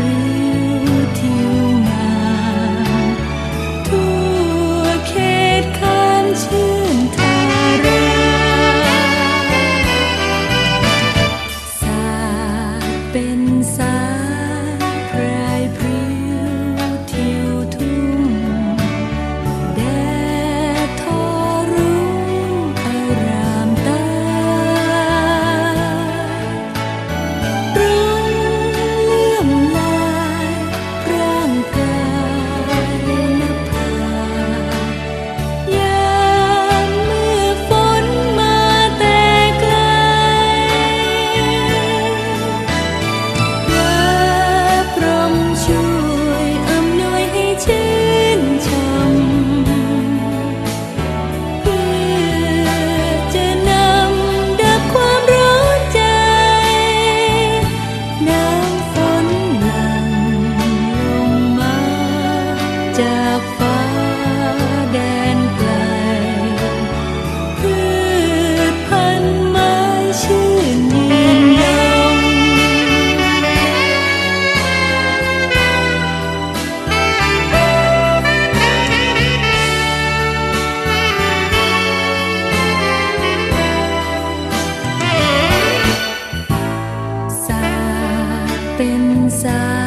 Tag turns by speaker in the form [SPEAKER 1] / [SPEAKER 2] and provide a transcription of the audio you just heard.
[SPEAKER 1] รือที่ เป็นสา